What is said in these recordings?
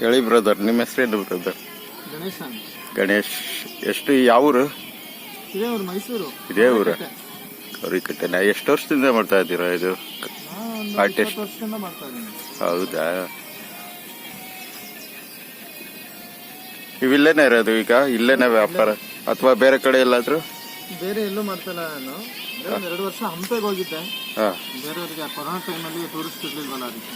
ಹೇಳಿ ಬ್ರದರ್ ನಿಮ್ಮ ಹೆಸರೇನು ಬ್ರದರ್ ಗಣೇಶ ಗಣೇಶ್. ಎಷ್ಟು ಯಾವ ಊರು ಇದೇ ಊರು ಮೈಸೂರು. ಇದೇ ಊರು? ಕರಿಕಟ್ಟೆನ ಎಷ್ಟು ವರ್ಷದಿಂದ ಮಾಡ್ತಾ ಇದ್ದೀರಾ ಇದು? ಆರ್ಟಿಸ್ಟ್ ಮಾಡ್ತಾ ಹೌದಾ? ಇವಿಲ್ಲೇನೆ ಇರೋದು ಈಗ? ಇಲ್ಲೇನೆ ವ್ಯಾಪಾರ? ಅಥವಾ ಬೇರೆ ಕಡೆ ಎಲ್ಲಾದ್ರೂ? ಬೇರೆ ಎಲ್ಲೂ ಮಾಡ್ತಿಲ್ಲ ನಾನು. ಎರಡು ವರ್ಷ ಹಂಪೆಗೆ ಹೋಗಿದ್ದೆ. ಹಾ. ಬೇರೆಯವರಿಗೆ ಕೊರೋನಾ ಟೈಮಲ್ಲಿ ಟೂರಿಸ್ಟ್ ಇರ್ಲಿಲ್ವಲ್ಲ ಅದಕ್ಕೆ.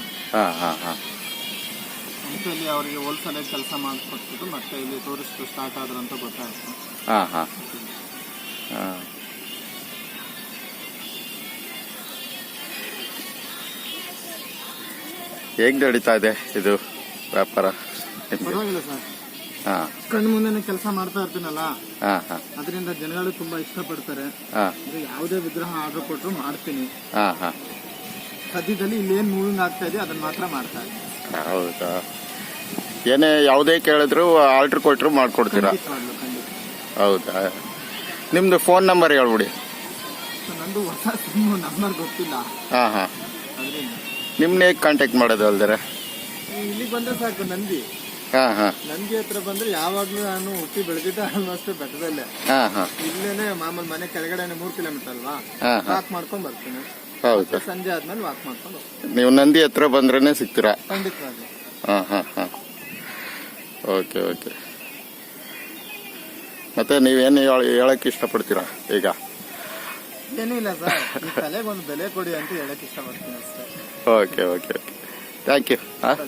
ಹಂಪೆಯಲ್ಲಿ ಅವರಿಗೆ ಹೋಲ್ಸೇಲಾಗಿ ಕೆಲಸ ಮಾಡಿಕೊಟ್ಬಿಟ್ಟು ಮತ್ತೆ ಇಲ್ಲಿ ಟೂರಿಸ್ಟ್ ಸ್ಟಾರ್ಟ್ ಆದ್ರು ಅಂತ ಗೊತ್ತಾಯ್ತು. ಹಾ ಹಾ. ಹಾ. ಹೇಗ್ ನಡೀತಾ ಇದೆ ಇದು ವ್ಯಾಪಾರ ಪರವಾಗಿಲ್ಲ ಸರ್. ಹಾ. ಕಣ್ಣು ಮುಂದೆನೆ ಕೆಲಸ ಮಾಡ್ತಾ ಇರ್ತೀನಲ್ಲ? ಹಾ ಹಾ. ಅದರಿಂದ ಜನಗಳು ತುಂಬಾ ಇಷ್ಟಪಡ್ತಾರೆ. ಹಾ. ಅಂದ್ರೆ ಯಾವುದೇ ವಿಗ್ರಹ ಆರ್ಡರ್ ಕೊಟ್ಟರು ಮಾಡ್ತೀನಿ. ಹಾ ಹಾ. ಸದ್ಯದಲ್ಲಿ ಇಲ್ಲಿ ಏನ್ ಮೂವಿಂಗ್ ಆಗ್ತಾ ಇದೆ ಅದನ್ನ ಮಾತ್ರ ಮಾಡ್ತಾ ಇದ್ದೀನಿ. ಹೌದಾ? ಏನೇ ಯಾವುದೇ ಕೇಳಿದ್ರು ಆರ್ಡರ್ ಕೊಟ್ಟರು ಮಾಡಿಕೊಡ್ತೀರಾ? ಹೌದಾ? ನಿಮ್ದು ಫೋನ್ ನಂಬರ್ ಹೇಳ್ಬಿಡಿ. ನಂದು ಹೊಸ ನಂಬರ್ ಗೊತ್ತಿಲ್ಲ. ಹಾಂ ಹಾಂ. ನಿಮ್ನ ಹೇಗೆ ಕಾಂಟ್ಯಾಕ್ಟ್ ಮಾಡೋದು ಅಲ್ದರೆ? ಇಲ್ಲಿಗೆ ಬಂದ್ರೆ ಸಾಕು ನಂದಿ. ಹಾ ಹಾ. ನಂದಿ ಹತ್ರ ಬಂದ್ರೆ ಯಾವಾಗಲೂ ನಾನು ಹುಟ್ಟಿ ಬೆಳೆದಿದ್ದೆ ಆಲ್ಮೋಸ್ಟ್ ಬೆಟ್ಟದಲ್ಲೇ. ಹಾ ಹಾ. ಇಲ್ಲೇನೆ ಮಾಮೂಲಿ ಮನೆ ಕೆಳಗಡೆನೆ ಮೂರ್ ಕಿಲೋಮೀಟರ್ ಅಲ್ವಾ? ವಾಕ್ ಮಾಡ್ಕೊಂಡ್ ಬರ್ತೀನಿ. ಹೌದಾ. ಮತ್ತೆ ಸಂಜೆ ಆದ್ಮೇಲೆ ವಾಕ್ ಮಾಡ್ಕೊಂಡು ನೀವು ನಂದಿ ಹತ್ರ ಬಂದ್ರೇ ಸಿಗ್ತೀರಾ? ಖಂಡಿತವಾಗ್ಲೂ. ಹಾ ಹಾ ಹಾ. Okay okay. ಮತ್ತೆ ನೀವೇನು ಹೇಳಕ್ ಇಷ್ಟಪಡ್ತೀರಾ ಈಗ? ಏನೂ ಇಲ್ಲ ಸರ್. ಈ ತಲೆಗೆ ಒಂದು ಬೆಲೆ ಕೊಡಿ ಅಂತ ಹೇಳಕ್ ಇಷ್ಟಪಡ್ತೀನಿ ಅಷ್ಟೇ. Okay okay okay. Thank you ಹಾಂ.